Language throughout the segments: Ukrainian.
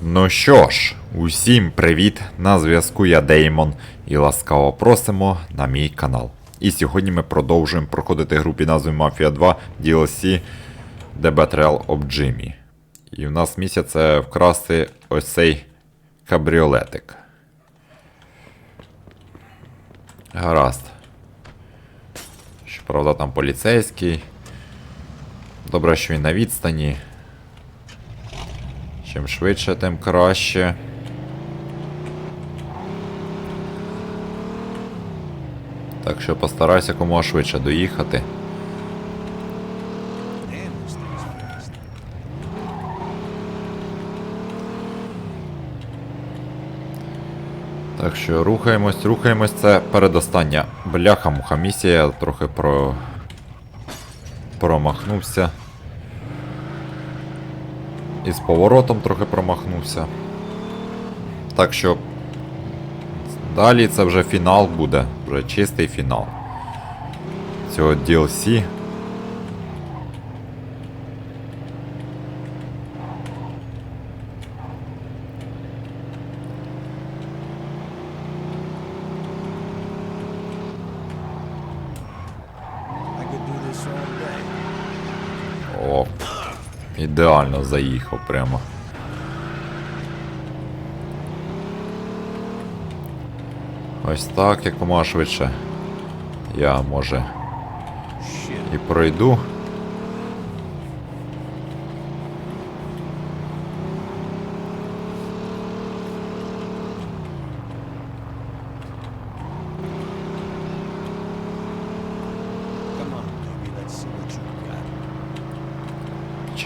Ну що ж, усім привіт! На зв'язку я Деймон і ласкаво просимо на мій канал. І сьогодні ми продовжуємо проходити гру під назвою Mafia 2 DLC The Betrayal of Jimmy. І в нас місія це вкрасти ось цей кабріолетик. Гаразд. Щоправда, там поліцейський. Добре, що він на відстані. Чим швидше, тим краще. Так що постарайся якомога швидше доїхати. Так що рухаємось, рухаємось. Це передостання бляха муха місія, трохи про... промахнувся. І з поворотом трохи промахнувся. Так що. Далі це вже фінал буде, вже чистий фінал. Цього DLC. I could do this all day. О, ідеально заїхав прямо. Ось так, якомога швидше. Я може і пройду.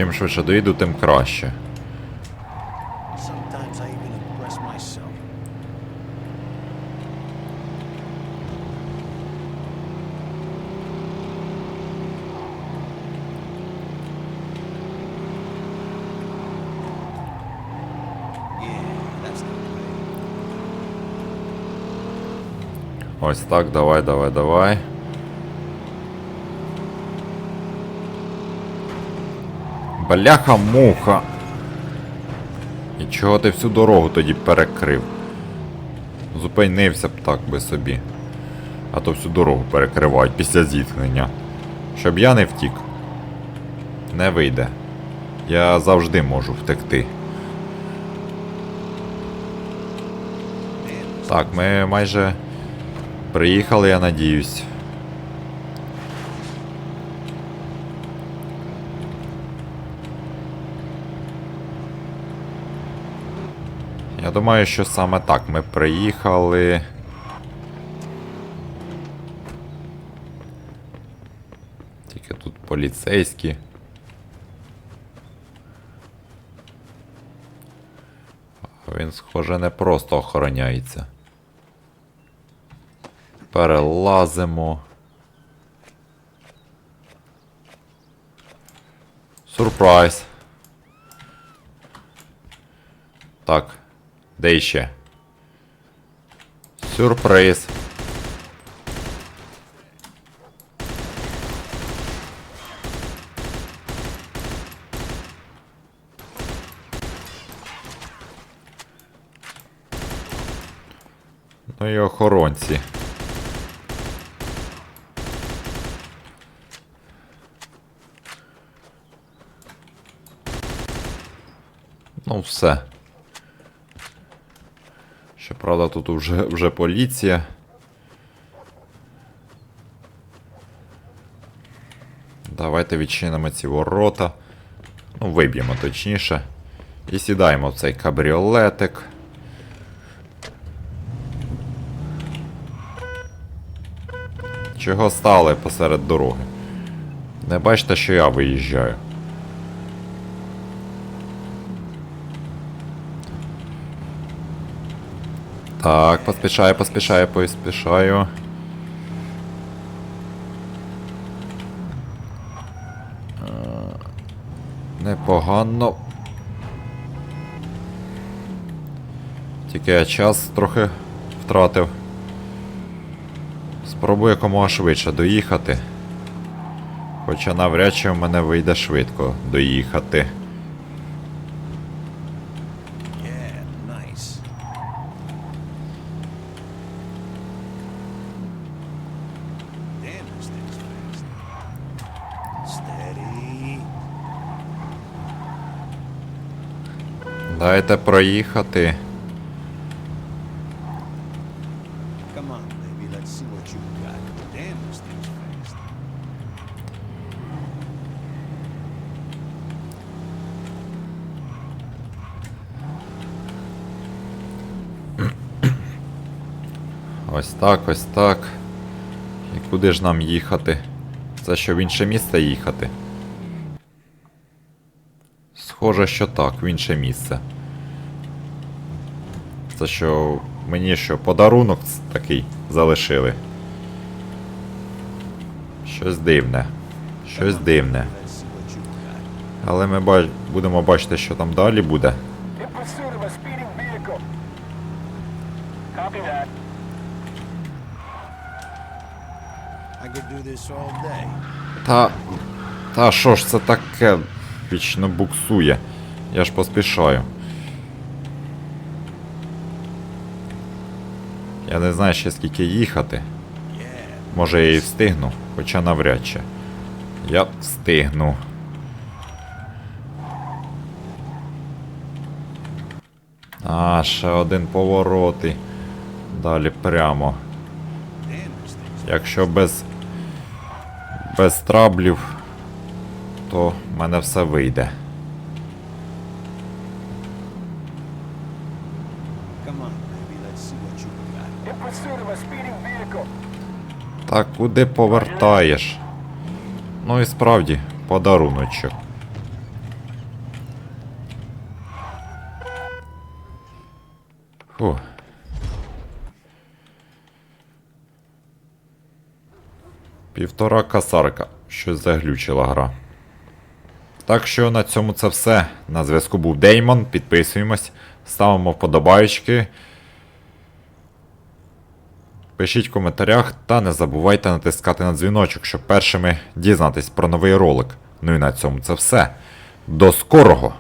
Чим швидше доїду, тим краще. Ось так, давай, давай, давай. Бляха муха. І чого ти всю дорогу тоді перекрив? Зупинився б так би собі. А то всю дорогу перекривають після зіткнення. Щоб я не втік. Не вийде. Я завжди можу втекти. Так, ми майже приїхали, я надіюсь. Я думаю, що саме так ми приїхали. Тільки тут поліцейські. Він, схоже, не просто охороняється. Перелазимо. Сюрприз. Так. Де іще? Сюрприз. Ну і охоронці. Ну, все. Щоправда, тут вже, вже поліція. Давайте відчинимо ці ворота. Ну, виб'ємо точніше. І сідаємо в цей кабріолетик. Чого стали посеред дороги? Не бачите, що я виїжджаю. Так, поспішаю, поспішаю, поспішаю. Е, Непогано. Тільки я час трохи втратив. Спробую якомога швидше доїхати. Хоча навряд чи в мене вийде швидко доїхати. Thing's fast. Ось так, ось так. І куди ж нам їхати? Це що в інше місце їхати? Схоже, що так, в інше місце. Це що мені що подарунок такий залишили. Щось дивне. Щось дивне. Але ми бач... будемо бачити, що там далі буде. Та. Та що ж це таке? Вічно буксує. Я ж поспішаю. Я не знаю ще скільки їхати. Може я і встигну, хоча навряд чи. Я встигну. А, ще один поворот і далі прямо. Якщо без. без траблів, то мене все вийде. Так, куди повертаєш? Ну і справді, подаруночок. Фу. Півтора касарка. Щось заглючила гра. Так що на цьому це все. На зв'язку був Деймон. Підписуємось, ставимо вподобайки. Пишіть в коментарях та не забувайте натискати на дзвіночок, щоб першими дізнатись про новий ролик. Ну і на цьому це все. До скорого!